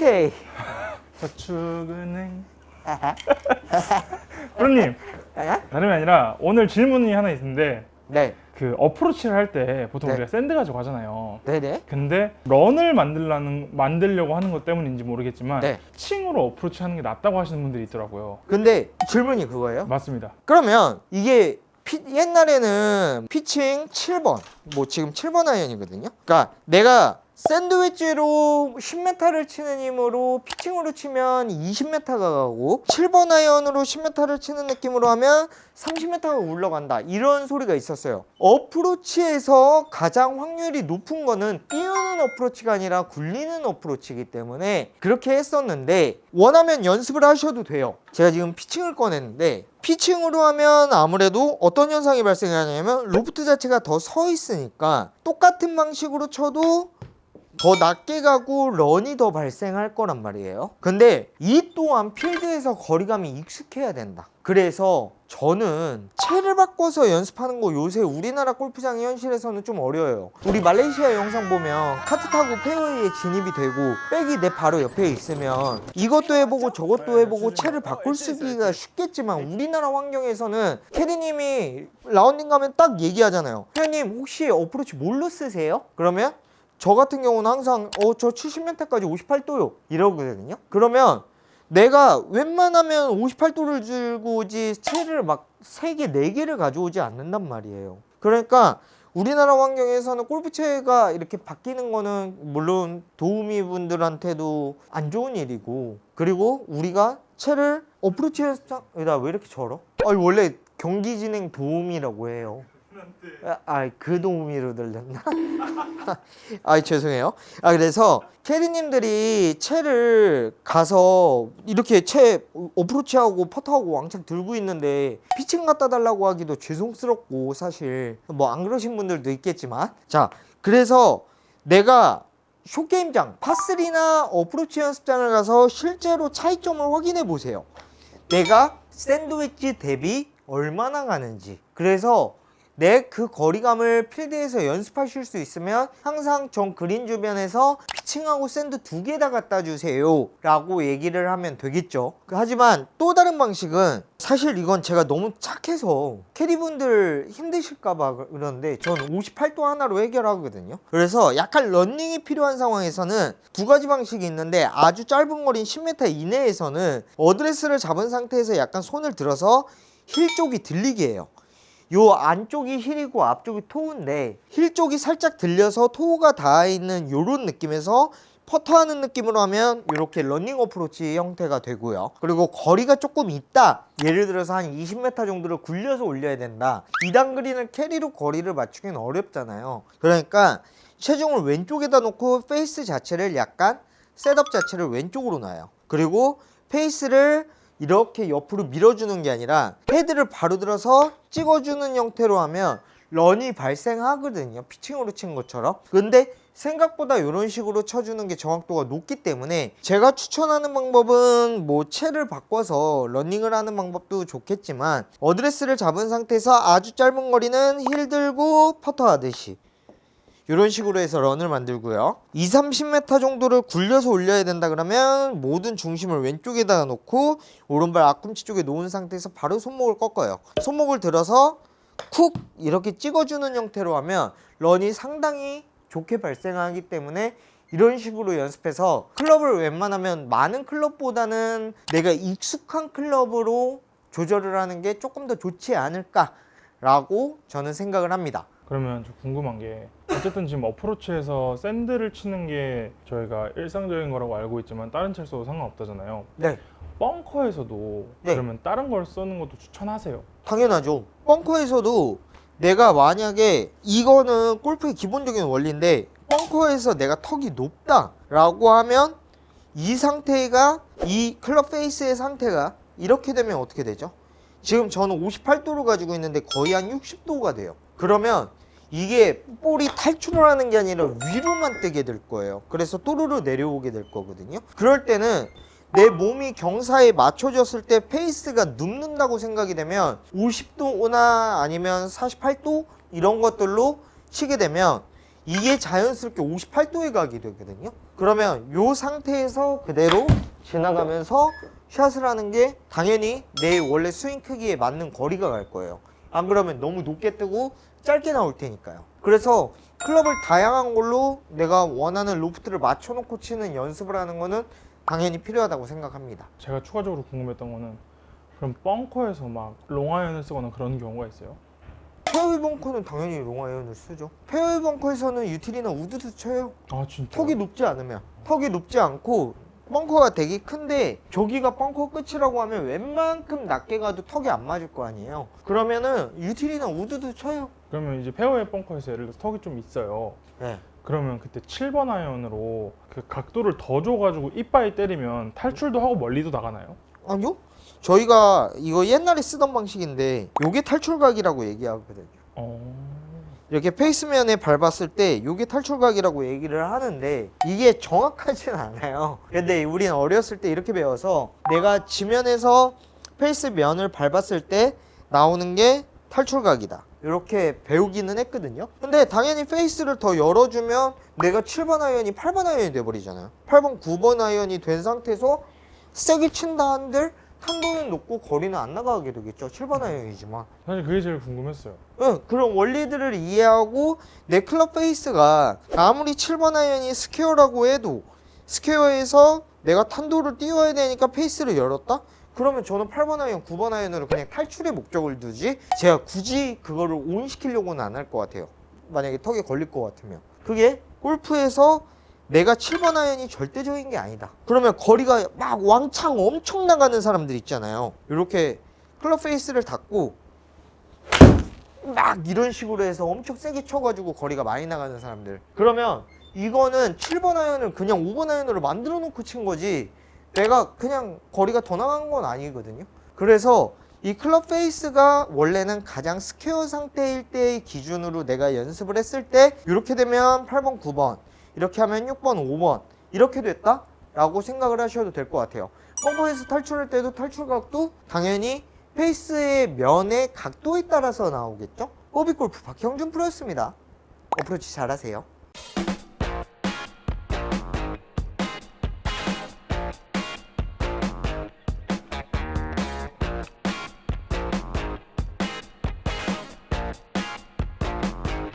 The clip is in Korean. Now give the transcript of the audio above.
오케이. 저축은행. 프로님 에? 다름이 아니라 오늘 질문이 하나 있는데 네. 그 어프로치를 할 때 보통 네. 우리가 샌드 가지고 하잖아요. 네네. 근데 런을 만들라는 만들려고 하는 것 때문인지 모르겠지만 네. 칭으로 어프로치 하는 게 낫다고 하시는 분들이 있더라고요. 근데 질문이 그거예요? 맞습니다. 그러면 이게 피- 옛날에는 피칭 7번, 뭐 지금 7번 아이언이거든요. 그러니까 내가 샌드위치로 10m를 치는 힘으로 피칭으로 치면 20m가 가고 7번 아이언으로 10m를 치는 느낌으로 하면 30m가 올라간다. 이런 소리가 있었어요. 어프로치에서 가장 확률이 높은 거는 띄우는 어프로치가 아니라 굴리는 어프로치이기 때문에 그렇게 했었는데 원하면 연습을 하셔도 돼요. 제가 지금 피칭을 꺼냈는데 피칭으로 하면 아무래도 어떤 현상이 발생하냐면 로프트 자체가 더 서 있으니까 똑같은 방식으로 쳐도 더 낮게 가고 런이 더 발생할 거란 말이에요. 근데 이 또한 필드에서 거리감이 익숙해야 된다. 그래서 저는 채를 바꿔서 연습하는 거 요새 우리나라 골프장 현실에서는 좀 어려워요. 우리 말레이시아 영상 보면 카트 타고 페어웨이에 진입이 되고 백이 내 바로 옆에 있으면 이것도 해보고 저것도 해보고 채를 바꿀 쓰기가 쉽겠지만 우리나라 환경에서는 캐디님이 라운딩 가면 딱 얘기하잖아요. 회원님 혹시 어프로치 뭘로 쓰세요? 그러면 저 같은 경우는 항상 어 저 70m까지 58도요 이러거든요. 그러면 내가 웬만하면 58도를 들고 오지 채를 막 3개, 4개를 가져오지 않는단 말이에요. 그러니까 우리나라 환경에서는 골프채가 이렇게 바뀌는 거는 물론 도우미 분들한테도 안 좋은 일이고 그리고 우리가 채를 어프로치에서 나왜 이렇게 절어? 아니 원래 경기 진행 도우미라고 해요. 아, 그 도우미로 들렸나? 아, 죄송해요. 아, 그래서 캐디님들이 채를 가서 이렇게 채 어프로치하고 퍼터하고 왕창 들고 있는데 피칭 갖다 달라고 하기도 죄송스럽고 사실 뭐 안 그러신 분들도 있겠지만 자, 그래서 내가 쇼게임장 파3나 어프로치 연습장을 가서 실제로 차이점을 확인해 보세요. 내가 샌드위치 대비 얼마나 가는지. 그래서 내 그 거리감을 필드에서 연습하실 수 있으면 항상 전 그린 주변에서 피칭하고 샌드 두 개 다 갖다 주세요 라고 얘기를 하면 되겠죠. 그 하지만 또 다른 방식은 사실 이건 제가 너무 착해서 캐디분들 힘드실까봐 그러는데 저는 58도 하나로 해결하거든요. 그래서 약간 런닝이 필요한 상황에서는 두 가지 방식이 있는데 아주 짧은 거리인 10m 이내에서는 어드레스를 잡은 상태에서 약간 손을 들어서 힐 쪽이 들리게 해요 요 안쪽이 힐이고 앞쪽이 토우인데 힐 쪽이 살짝 들려서 토우가 닿아 있는 요런 느낌에서 퍼터하는 느낌으로 하면 이렇게 러닝 어프로치 형태가 되고요. 그리고 거리가 조금 있다. 예를 들어서 한 20m 정도를 굴려서 올려야 된다. 2단 그린을 캐리로 거리를 맞추기는 어렵잖아요. 그러니까 체중을 왼쪽에다 놓고 페이스 자체를 약간 셋업 자체를 왼쪽으로 놔요. 그리고 페이스를 이렇게 옆으로 밀어주는 게 아니라 헤드를 바로 들어서 찍어주는 형태로 하면 런이 발생하거든요. 피칭으로 친 것처럼. 근데 생각보다 이런 식으로 쳐주는 게 정확도가 높기 때문에 제가 추천하는 방법은 뭐 채를 바꿔서 러닝을 하는 방법도 좋겠지만 어드레스를 잡은 상태에서 아주 짧은 거리는 힐 들고 퍼터 하듯이 이런 식으로 해서 런을 만들고요. 2, 30m 정도를 굴려서 올려야 된다 그러면 모든 중심을 왼쪽에다가 놓고 오른발 앞꿈치 쪽에 놓은 상태에서 바로 손목을 꺾어요. 손목을 들어서 쿡 이렇게 찍어주는 형태로 하면 런이 상당히 좋게 발생하기 때문에 이런 식으로 연습해서 클럽을 웬만하면 많은 클럽보다는 내가 익숙한 클럽으로 조절을 하는 게 조금 더 좋지 않을까라고 저는 생각을 합니다. 그러면 저 궁금한 게 어쨌든 지금 어프로치에서 샌드를 치는 게 저희가 일상적인 거라고 알고 있지만 다른 채 써도 상관없다잖아요. 네. 벙커에서도 네. 그러면 다른 걸 쓰는 것도 추천하세요. 당연하죠. 벙커에서도 내가 만약에 이거는 골프의 기본적인 원리인데 벙커에서 내가 턱이 높다라고 하면 이 상태가 이 클럽 페이스의 상태가 이렇게 되면 어떻게 되죠? 지금 저는 58도로 가지고 있는데 거의 한 60도가 돼요. 그러면 이게 볼이 탈출을 하는 게 아니라 위로만 뜨게 될 거예요. 그래서 또르르 내려오게 될 거거든요. 그럴 때는 내 몸이 경사에 맞춰졌을 때 페이스가 눕는다고 생각이 되면 50도나 아니면 48도 이런 것들로 치게 되면 이게 자연스럽게 58도에 가게 되거든요. 그러면 요 상태에서 그대로 지나가면서 샷을 하는 게 당연히 내 원래 스윙 크기에 맞는 거리가 갈 거예요. 안 그러면 너무 높게 뜨고 짧게 나올 테니까요. 그래서 클럽을 다양한 걸로 내가 원하는 로프트를 맞춰놓고 치는 연습을 하는 거는 당연히 필요하다고 생각합니다. 제가 추가적으로 궁금했던 거는 그럼 벙커에서 막 롱아이언을 쓰거나 그런 경우가 있어요? 페어웨이 벙커는 당연히 롱아이언을 쓰죠. 페어웨이 벙커에서는 유틸이나 우드도 쳐요. 아 진짜? 턱이 높지 않으면 턱이 높지 않고 벙커가 되게 큰데 저기가 벙커 끝이라고 하면 웬만큼 낮게 가도 턱이 안 맞을 거 아니에요. 그러면은 유틸이나 우드도 쳐요. 그러면 이제 페어웨이 벙커에서 예를 들어서 턱이 좀 있어요. 네. 그러면 그때 7번 아이언으로 그 각도를 더 줘가지고 이빠이 때리면 탈출도 하고 멀리도 나가나요? 아니요? 저희가 이거 옛날에 쓰던 방식인데 요게 탈출각이라고 얘기하거든요. 어... 이렇게 페이스면에 밟았을 때 요게 탈출각이라고 얘기를 하는데 이게 정확하진 않아요. 근데 우리는 어렸을 때 이렇게 배워서 내가 지면에서 페이스면을 밟았을 때 나오는 게 탈출각이다. 이렇게 배우기는 했거든요. 근데 당연히 페이스를 더 열어주면 내가 7번 아이언이 8번 아이언이 돼버리잖아요. 8번, 9번 아이언이 된 상태에서 세게 친다 한들 탄도는 높고 거리는 안 나가게 되겠죠. 7번 아이언이지만. 사실 그게 제일 궁금했어요. 응, 그런 원리들을 이해하고 내 클럽 페이스가 아무리 7번 아이언이 스퀘어라고 해도 스퀘어에서 내가 탄도를 띄워야 되니까 페이스를 열었다? 그러면 저는 8번 아이언, 9번 아이언으로 그냥 탈출의 목적을 두지 제가 굳이 그거를 온 시키려고는 안 할 것 같아요. 만약에 턱에 걸릴 것 같으면. 그게 골프에서 내가 7번 아이언이 절대적인 게 아니다. 그러면 거리가 막 왕창 엄청 나가는 사람들 있잖아요. 이렇게 클럽 페이스를 닫고 막 이런 식으로 해서 엄청 세게 쳐가지고 거리가 많이 나가는 사람들. 그러면 이거는 7번 아이언을 그냥 5번 아이언으로 만들어 놓고 친 거지 내가 그냥 거리가 더 나간 건 아니거든요. 그래서 이 클럽 페이스가 원래는 가장 스퀘어 상태일 때의 기준으로 내가 연습을 했을 때 이렇게 되면 8번, 9번 이렇게 하면 6번, 5번 이렇게 됐다? 라고 생각을 하셔도 될 것 같아요. 벙커에서 탈출할 때도 탈출각도 당연히 페이스의 면의 각도에 따라서 나오겠죠? 꼬비골프 박형준 프로였습니다. 어프로치 잘하세요.